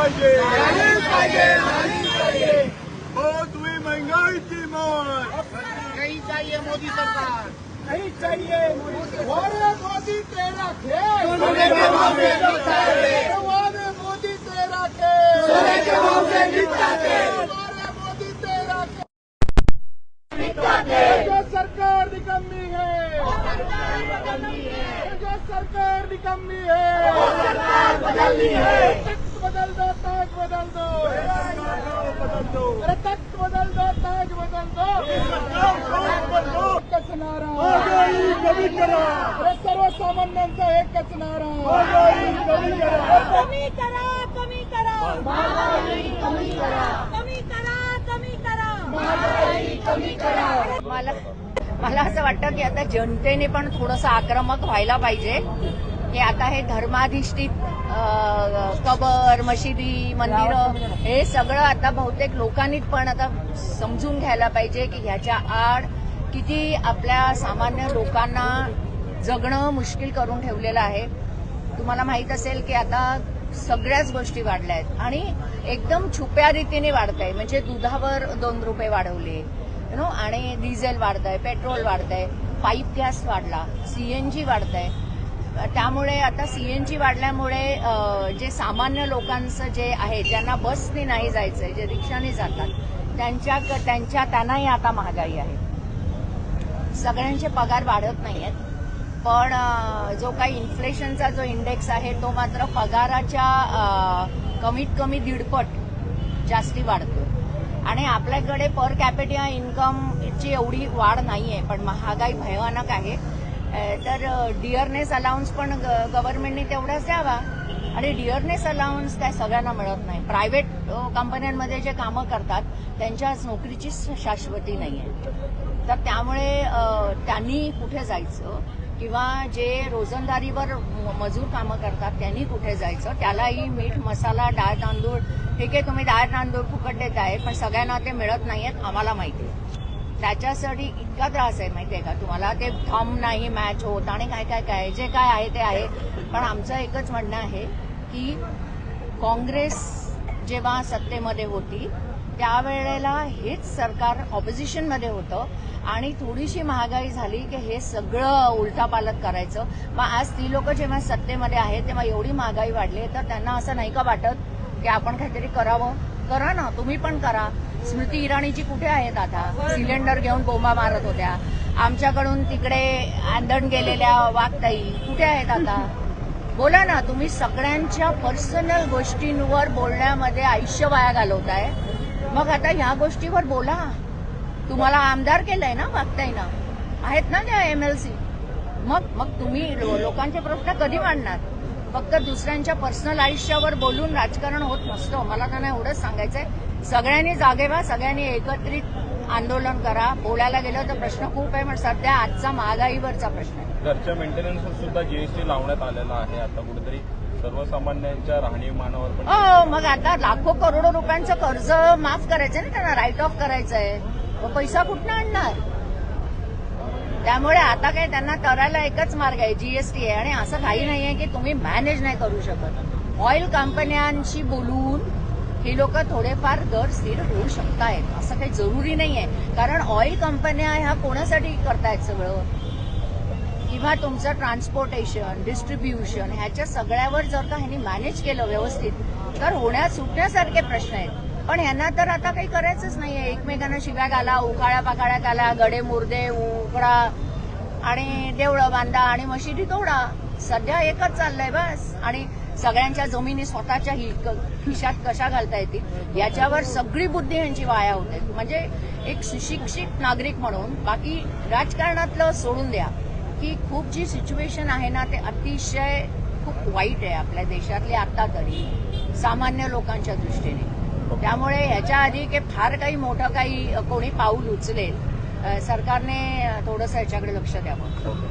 पाहिजे. बहुत हुई महंगाईची मार. नहीं चाहिए मोदी सरकार. नहीं चाहिए. वारे मोदी तेरा खेल. सोने के भाव से जीतता है। वारे मोदी तेरा खेल. सोने के भाव से जीतता है। वारे मोदी तेरा खेल. जो सरकार निकम्मी है. जो सरकार निकम्मी है. बदलनी है. एकच नारा कमी करा सर्वसामान्यांचा एकच नारा कमी करा कमी करा कमी करा कमी करा कमी करा कमी करा मला मला असं वाटतं की आता जनतेने पण थोडंसं आक्रमक व्हायला पाहिजे की आता हे धर्माधिष्ठित कबर मशिदी मंदिरं हे सगळं आता बहुतेक लोकांनी पण आता समजून घ्यायला पाहिजे की ह्याच्या आड किती आपल्या सामान्य लोकांना जगणं मुश्किल करून ठेवलेलं आहे. तुम्हाला माहीत असेल की आता सगळ्याच गोष्टी वाढल्या आहेत आणि एकदम छुप्या रीतीने वाढत आहे म्हणजे दुधावर दोन रुपये वाढवले नो आणि डिझेल वाढत आहे पेट्रोल वाढत आहे पाईप गॅस वाढला सीएनजी वाढत आहे त्यामुळे आता सीएनजी वाढल्यामुळे जे सामान्य लोकांचं जे आहे ज्यांना बसने नाही जायचं जे रिक्षाने जातात त्यांच्या त्यांच्या त्यांनाही आता महागाई आहे. सगळ्यांचे पगार वाढत नाही आहेत पण जो काही इन्फ्लेशनचा जो इंडेक्स आहे तो मात्र पगाराच्या कमीत कमी दीडपट जास्ती वाढतो आणि आपल्याकडे पर कॅपिटिया इन्कमची एवढी वाढ नाही आहे पण महागाई भयानक आहे. तर डिअरनेस अलाउन्स पण गव्हर्नमेंटने तेवढाच द्यावा. आणि डिअरनेस अलाउन्स काय सगळ्यांना मिळत नाही. प्रायव्हेट कंपन्यांमध्ये जे कामं करतात त्यांच्या नोकरीची शाश्वती नाही आहे तर त्यामुळे त्यांनी कुठे जायचं किंवा जे रोजंदारीवर म- मजूर कामं करतात त्यांनी कुठे जायचं? त्यालाही मीठ मसाला डाळ तांदूळ ठीक आहे तुम्ही डाळ तांदूळ फुकट देत आहे पण सगळ्यांना ते मिळत नाही आहेत आम्हाला माहिती आहे. त्याच्यासाठी इतका त्रास आहे माहितीये का? तुम्हाला ते थम नाही मॅच होत आणि काय काय काय जे काय आहे ते आहे. पण आमचं एकच म्हणणं आहे की काँग्रेस जेव्हा सत्तेमध्ये होती त्यावेळेला हेच सरकार ऑपोजिशनमध्ये होतं आणि थोडीशी महागाई झाली की हे सगळं उलटापालट करायचं. मग आज ती लोक जेव्हा सत्तेमध्ये आहेत तेव्हा एवढी महागाई वाढली तर त्यांना असं नाही का वाटत की आपण काहीतरी करावं? करा ना तुम्ही पण करा. स्मृती इराणीची कुठे आहेत आता? सिलेंडर घेऊन बोंबा मारत होत्या. आमच्याकडून तिकडे आंदण गेलेल्या वाघताई कुठे आहेत आता? बोला ना तुम्ही सगळ्यांच्या पर्सनल गोष्टींवर बोलण्यामध्ये आयुष्य वाया घालवताय. मग आता ह्या गोष्टीवर बोला. तुम्हाला आमदार केलंय ना वागताय ना आहेत ना त्या एमएलसी मग मग तुम्ही लोकांचे प्रश्न कधी मांडणार? फक्त दुसऱ्यांच्या पर्सनल आयुष्यावर बोलून राजकारण होत नसतं. मला त्यांना एवढंच सांगायचंय. सगळ्यांनी जागे व्हा सगळ्यांनी एकत्रित आंदोलन करा. बोलायला गेलं तर प्रश्न खूप आहे पण सध्या आजचा महागाईवरचा प्रश्न आहे. घरच्या मेंटेनन्सवर सुद्धा जीएसटी लावण्यात आलेला आहे. आता कुठेतरी सर्वसामान्यांच्या राहणीमानावर पण हो मग आता लाखो करोडो रुपयांचं कर्ज माफ करायचंय ना त्यांना राईट ऑफ करायचंय. मग पैसा कुठनं आणणार? त्यामुळे आता काय त्यांना करायला एकच मार्ग आहे जीएसटी आहे. आणि असं काही नाहीये की तुम्ही मॅनेज नाही करू शकत. ऑइल कंपन्यांशी बोलून ही लोक थोडेफार दर स्थिर होऊ शकतायत. असं काही जरुरी नाहीये कारण ऑइल कंपन्या ह्या कोणासाठी करतायत सगळं? किंवा तुमचं ट्रान्सपोर्टेशन डिस्ट्रीब्युशन ह्याच्या सगळ्यावर जर का ह्यांनी मॅनेज केलं व्यवस्थित तर होण्या सुटण्यासारखे प्रश्न आहेत. पण यांना तर आता काही करायचंच नाहीये. एकमेकांना शिव्या घाला उकाळ्या पाकाळ्या घाला गडे मुर्दे उकडा आणि देवळं बांधा आणि मशिदी तोडा. सध्या एकच चाललंय बस. आणि सगळ्यांच्या जमिनी स्वतःच्या खिशात कशा घालता येतील? याच्यावर सगळी बुद्धी यांची वाया होते. म्हणजे एक सुशिक्षित नागरिक म्हणून बाकी राजकारणातलं सोडून द्या की खूप जी सिच्युएशन आहे ना ते अतिशय खूप वाईट आहे आपल्या देशातली आता तरी सामान्य लोकांच्या दृष्टीने. त्यामुळे ह्याच्या आधी की फार काही मोठं काही कोणी पाऊल उचलेल. सरकारने थोडंसं ह्याच्याकडे लक्ष द्यावं.